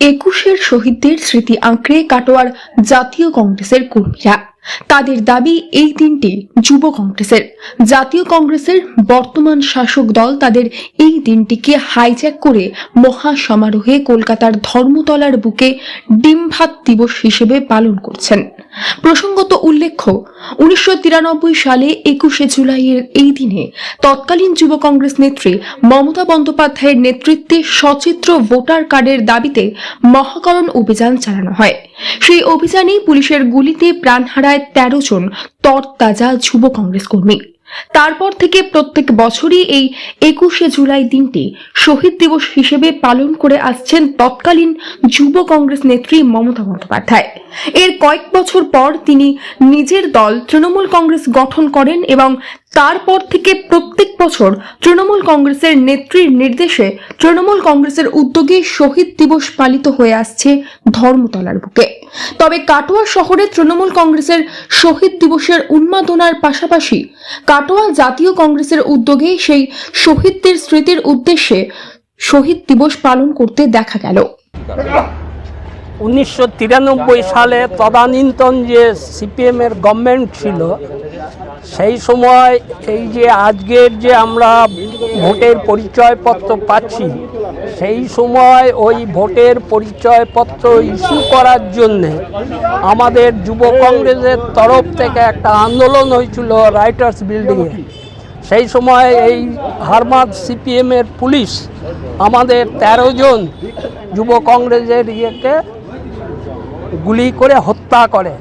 একুশের শহীদদের স্মৃতি আঁকড়ে কাটোয়ার জাতীয় কংগ্রেসের কর্মীরা। তাদের দাবি, এই দিনটি যুব কংগ্রেসের। জাতীয় কংগ্রেসের বর্তমান শাসক দল তাদের এই দিনটিকে হাইজ্যাক করে মহা সমারোহে কলকাতার ধর্মতলার বুকে ডিম্ভাত দিবস হিসেবে পালন করছেন। প্রসঙ্গত উল্লেখ্য, উনিশশো তিরানব্বই সালে একুশে জুলাইয়ের এই দিনে তৎকালীন যুব কংগ্রেস নেত্রী মমতা বন্দ্যোপাধ্যায়ের নেতৃত্বে সচিত্র ভোটার কার্ডের দাবিতে মহাকরণ অভিযান চালানো হয়। সেই অভিযানে পুলিশের গুলিতে প্রাণ হারায় তেরো জন তরতাজা যুব কংগ্রেস কর্মী। তারপর থেকে প্রত্যেক বছরই এই একুশে জুলাই দিনটি শহীদ দিবস হিসেবে পালন করে আসছেন তৎকালীন যুব কংগ্রেস নেত্রী মমতা বন্দ্যোপাধ্যায়। এর কয়েক বছর পর তিনি নিজের দল তৃণমূল কংগ্রেস গঠন করেন এবং তারপর থেকে প্রত্যেক বছর তৃণমূল কংগ্রেসের নেত্রীর নির্দেশে তৃণমূল কংগ্রেসের উদ্যোগে শহীদ দিবস পালিত হয়ে আসছে ধর্মতলার বুকে। তবে কাটোয়া শহরে তৃণমূল কংগ্রেসের শহীদ দিবসের উন্মাদনার পাশাপাশি কাটোয়া জাতীয় কংগ্রেসের উদ্যোগে সেই শহীদদের স্মৃতির উদ্দেশ্যে শহীদ দিবস পালন করতে দেখা গেল। উনিশশো তিরানব্বই সালে তদানীন্তন যে সিপিএমের গভর্নমেন্ট ছিল, সেই সময় এই যে আজকের যে আমরা ভোটের পরিচয়পত্র পাচ্ছি, সেই সময় ওই ভোটের পরিচয়পত্র ইস্যু করার জন্যে আমাদের যুব কংগ্রেসের তরফ থেকে একটা আন্দোলন হয়েছিল রাইটার্স বিল্ডিংয়ে। সেই সময় এই হারমাদ সিপিএমের পুলিশ আমাদের তেরো জন যুব কংগ্রেসের ইয়েকে গুলি করে হত্যা করে।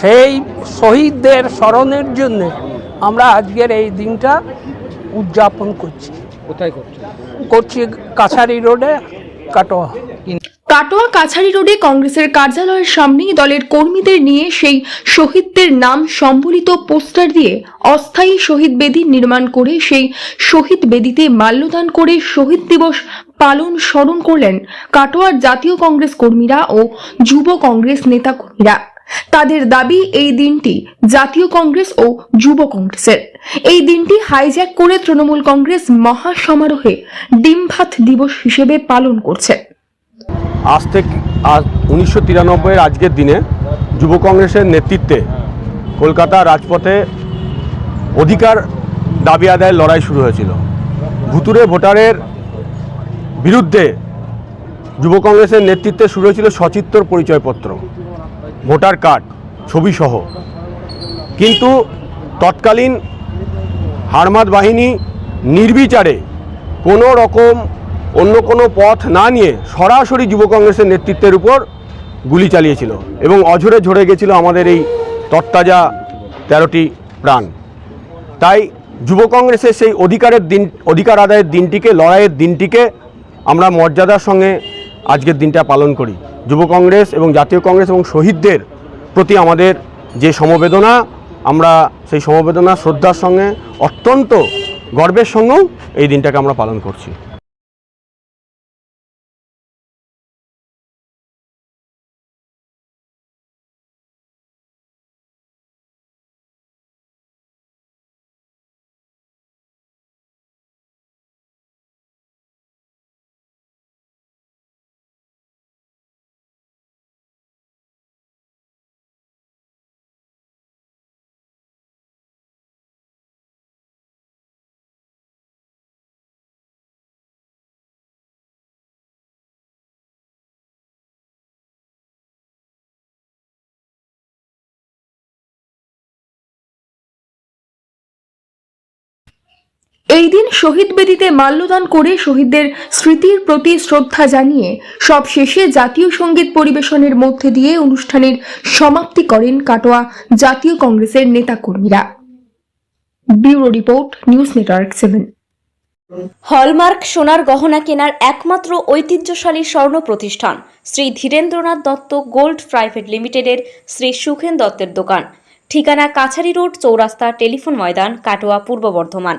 সেই শহীদদের স্মরণের জন্য আমরা আজকের এই দিনটা উদযাপন করছি। কোথায় করছি? করছি কাছারি রোডে কাটোয়া। কাটোয়া কাছারি রোডে কংগ্রেসের কার্যালয়ের সামনেই দলের কর্মীদের নিয়ে সেই শহীদদের নাম সম্বলিত পোস্টার দিয়ে অস্থায়ী শহীদ বেদি নির্মাণ করে সেই শহীদ বেদিতে মাল্যদান করে শহীদ দিবস পালন স্মরণ করলেন কাটোয়ার জাতীয় কংগ্রেস কর্মীরা ও যুব কংগ্রেস নেতা কর্মীরা তাদের দাবি, এই দিনটি জাতীয় কংগ্রেস ও যুব কংগ্রেসের। এই দিনটি হাইজ্যাক করে তৃণমূল কংগ্রেস মহা সমারোহে ডিমভাত দিবস হিসেবে পালন করছে। আজ থেকে, আজ উনিশশো তিরানব্বইয়ের আজকের দিনে যুব কংগ্রেসের নেতৃত্বে কলকাতা রাজপথে অধিকার দাবি আদায়ের লড়াই শুরু হয়েছিল। ভুতুরে ভোটারের বিরুদ্ধে যুব কংগ্রেসের নেতৃত্বে শুরু হয়েছিল সচিত্র পরিচয়পত্র, ভোটার কার্ড, ছবিসহ। কিন্তু তৎকালীন হারমাদ বাহিনী নির্বিচারে কোনো রকম অন্য কোনো পথ না নিয়ে সরাসরি যুব কংগ্রেসের নেতৃত্বের উপর গুলি চালিয়েছিল এবং অঝরে ঝরে গেছিল আমাদের এই তত্তাজা তেরোটি প্রাণ। তাই যুব কংগ্রেসের সেই অধিকারের দিন, অধিকার আদায়ের দিনটিকে, লড়াইয়ের দিনটিকে আমরা মর্যাদার সঙ্গে আজকের দিনটা পালন করি। যুব কংগ্রেস এবং জাতীয় কংগ্রেস এবং শহীদদের প্রতি আমাদের যে সমবেদনা, আমরা সেই সমবেদনা, শ্রদ্ধার সঙ্গে, অত্যন্ত গর্বের সঙ্গেও এই দিনটাকে আমরা পালন করছি। এই দিন শহীদ বেদিতে মাল্যদান করে শহীদদের স্মৃতির প্রতি শ্রদ্ধা জানিয়ে সব শেষে জাতীয় সংগীত পরিবেশনের মধ্যে দিয়ে অনুষ্ঠানের সমাপ্তি করেন কাটোয়া জাতীয় কংগ্রেসের নেতাকর্মীরা। Bureau report, news network seven. Hallmark সোনার গহনা কেনার একমাত্র ঐতিহ্যশালী স্বর্ণ প্রতিষ্ঠান শ্রী ধীরেন্দ্রনাথ দত্ত গোল্ড প্রাইভেট লিমিটেডের শ্রী সুখেন দত্তের দোকান। ঠিকানা কাছারি রোড চৌরাস্তা টেলিফোন ময়দান, কাটোয়া, পূর্ব বর্ধমান।